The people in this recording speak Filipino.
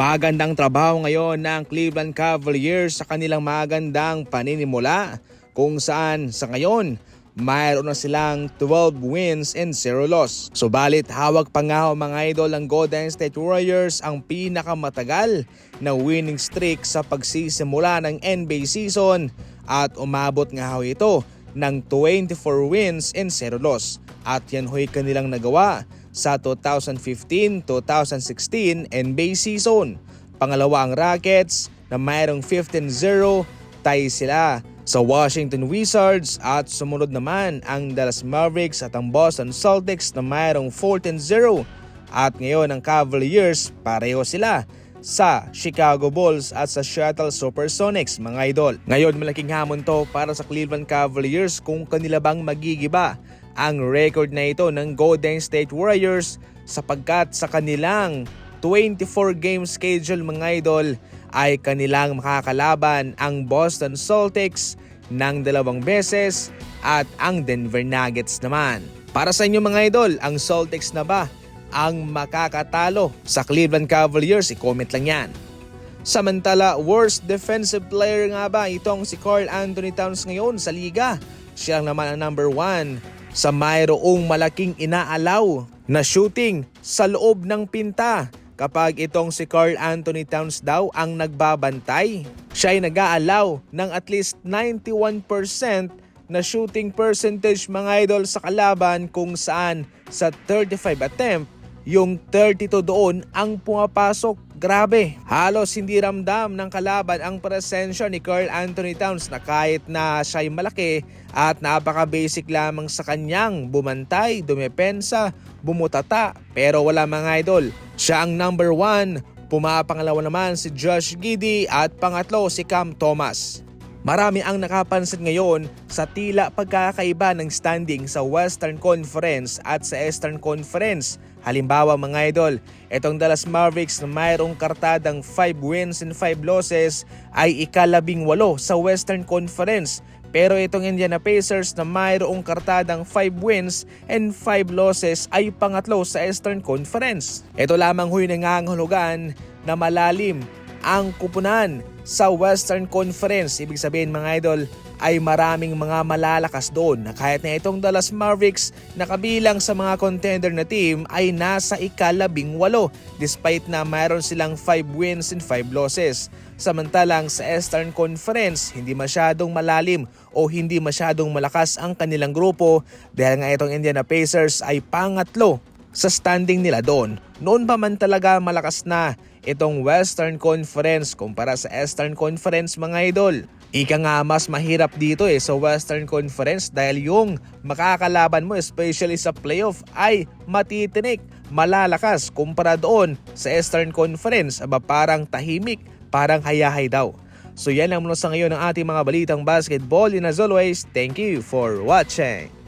Magandang trabaho ngayon ng Cleveland Cavaliers sa kanilang magandang paninimula kung saan sa ngayon mayroon na silang 12 wins and 0 loss. Subalit hawak pa nga ho mga idol ng Golden State Warriors ang pinakamatagal na winning streak sa pagsisimula ng NBA season at umabot nga ho ito ng 24 wins and 0 loss. At yan ho'y kanilang nagawa sa 2015-2016 NBA season. Pangalawa ang Rockets na mayroong 15-0, tie sila sa Washington Wizards at sumunod naman ang Dallas Mavericks at ang Boston Celtics na mayroong 14-0 at ngayon ang Cavaliers pareho sila sa Chicago Bulls at sa Seattle Supersonics mga idol. Ngayon malaking hamon to para sa Cleveland Cavaliers kung kanila bang magigiba ang record na ito ng Golden State Warriors sapagkat sa kanilang 24 game schedule mga idol ay kanilang makakalaban ang Boston Celtics ng dalawang beses at ang Denver Nuggets naman. Para sa inyo mga idol, ang Celtics na ba ang makakatalo sa Cleveland Cavaliers? I-comment lang yan. Samantala, worst defensive player nga ba itong si Carl Anthony Towns ngayon sa liga? Siya naman ang number one sa mayroong malaking inaalaw na shooting sa loob ng pinta kapag itong si Carl Anthony Towns daw ang nagbabantay. Siya ay nag-aalaw ng at least 91% na shooting percentage mga idol sa kalaban kung saan sa 35 attempt yung 32 doon ang pumapasok. Grabe, halos hindi ramdam ng kalaban ang presensya ni Carl Anthony Towns na kahit na siya'y malaki at napaka-basic lamang sa kanyang bumantay, dumepensa, bumutata. Pero wala mga idol, siya ang number one. Pumapangalawa naman si Josh Giddy at pangatlo si Cam Thomas. Marami ang nakapansin ngayon sa tila pagkakaiba ng standing sa Western Conference at sa Eastern Conference. Halimbawa mga idol, itong Dallas Mavericks na mayroong kartadang 5 wins and 5 losses ay ikalabing walo sa Western Conference. Pero itong Indiana Pacers na mayroong kartadang 5 wins and 5 losses ay pangatlo sa Eastern Conference. Ito lamang huy nangangahulugan na malalim ang kupunan sa Western Conference. Ibig sabihin mga idol ay maraming mga malalakas doon na kahit na itong Dallas Mavericks na kabilang sa mga contender na team ay nasa ikalabing walo despite na mayroon silang 5 wins and 5 losses. Samantalang sa Eastern Conference, hindi masyadong malalim o hindi masyadong malakas ang kanilang grupo dahil nga itong Indiana Pacers ay pangatlo sa standing nila doon. Noon pa man talaga malakas na itong Western Conference kumpara sa Eastern Conference mga idol. Ika nga mas mahirap dito eh sa Western Conference dahil yung makakalaban mo especially sa playoff ay matitinik, malalakas kumpara doon sa Eastern Conference. Aba parang tahimik, parang hayahay daw. So yan lang muna sa ngayon ng ating mga balitang basketball and as always, thank you for watching.